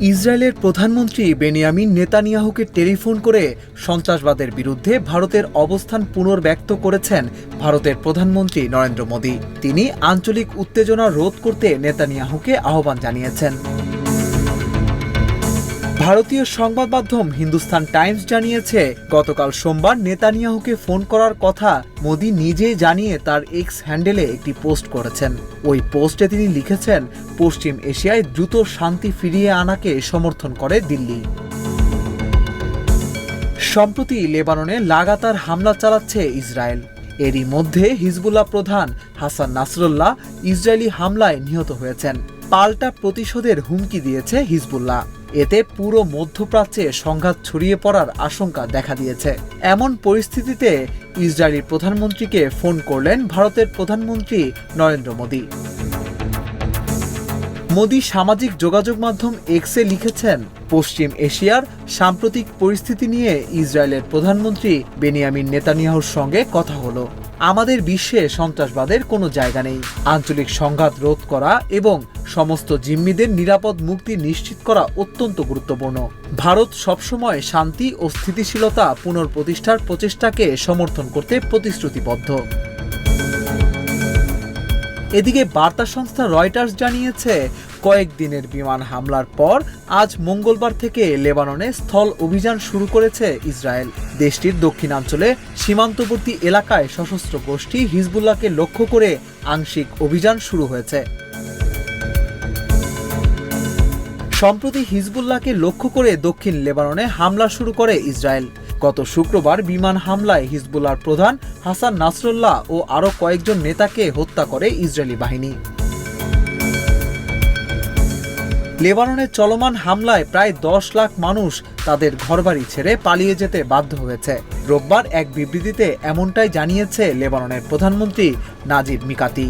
ইসরায়েলের প্রধানমন্ত্রী Benjamin নেতানিয়াহুকে telephone করে সন্ত্রাসবাদের বিরুদ্ধে ভারতের অবস্থান পুনর্ব্যক্ত করেছেন ভারতের প্রধানমন্ত্রী নরেন্দ্র মোদী। তিনি আঞ্চলিক উত্তেজনা রোধ করতে নেতানিয়াহুকে আহ্বান জানিয়েছেন। ভারতীয় সংবাদ মাধ্যম হিন্দুস্তান টাইমস জানিয়েছে, গতকাল সোমবার নেতানিয়াহুকে ফোন করার কথা মোদি নিজেই জানিয়ে তার এক্স হ্যান্ডেলে একটি পোস্ট করেছেন। ওই পোস্টে তিনি লিখেছেন, পশ্চিম এশিয়ায় দ্রুত শান্তি ফিরিয়ে আনাকে সমর্থন করে দিল্লি। সম্প্রতি লেবাননে লাগাতার হামলা চালাচ্ছে ইসরায়েল। এরই মধ্যে হিজবুল্লাহ প্রধান হাসান নাসরুল্লাহ ইসরায়েলি হামলায় নিহত হয়েছেন। পাল্টা প্রতিশোধের হুমকি দিয়েছে হিজবুল্লাহ। এতে পুরো মধ্যপ্রাচ্যে সংঘাত ছড়িয়ে পড়ার আশঙ্কা দেখা দিয়েছে। এমন পরিস্থিতিতে ইসরায়েলি প্রধানমন্ত্রীকে ফোন করলেন ভারতের প্রধানমন্ত্রী নরেন্দ্র মোদী। মোদী সামাজিক যোগাযোগ মাধ্যম এক্সে লিখেছেন, পশ্চিম এশিয়ার সাম্প্রতিক পরিস্থিতি নিয়ে ইসরায়েলের প্রধানমন্ত্রী বেনিয়ামিন নেতানিয়াহুর সঙ্গে কথা হলো। আমাদের বিশ্বে সন্ত্রাসবাদের কোনো জায়গা নেই। আঞ্চলিক সংঘাত রোধ করা এবং সমস্ত জিম্মিদের নিরাপদ মুক্তি নিশ্চিত করা অত্যন্ত গুরুত্বপূর্ণ। ভারত সবসময় শান্তি ও স্থিতিশীলতা পুনর্প্রতিষ্ঠার প্রচেষ্টাকে সমর্থন করতে প্রতিশ্রুতিবদ্ধ। এদিকে বার্তা সংস্থা রয়টার্স জানিয়েছে, কয়েকদিনের বিমান হামলার পর আজ মঙ্গলবার থেকে লেবাননে স্থল অভিযান শুরু করেছে ইসরায়েল। দেশটির দক্ষিণাঞ্চলে সীমান্তবর্তী এলাকায় সশস্ত্র গোষ্ঠী হিজবুল্লাহকে লক্ষ্য করে আংশিক অভিযান শুরু হয়েছে। সম্প্রতি হিজবুল্লাহকে লক্ষ্য করে দক্ষিণ লেবাননে হামলা শুরু করে ইসরায়েল। গত শুক্রবার বিমান হামলায় হিজবুল্লাহর প্রধান হাসান নাসরুল্লাহ ও আরও কয়েকজন নেতাকে হত্যা করে ইসরায়েলি বাহিনী। লেবাননে চলমান হামলায় প্রায় দশ লাখ মানুষ তাদের ঘরবাড়ি ছেড়ে পালিয়ে যেতে বাধ্য হয়েছে। রোববার এক বিবৃতিতে এমনটাই জানিয়েছে লেবাননের প্রধানমন্ত্রী নাজিব মিকাতি।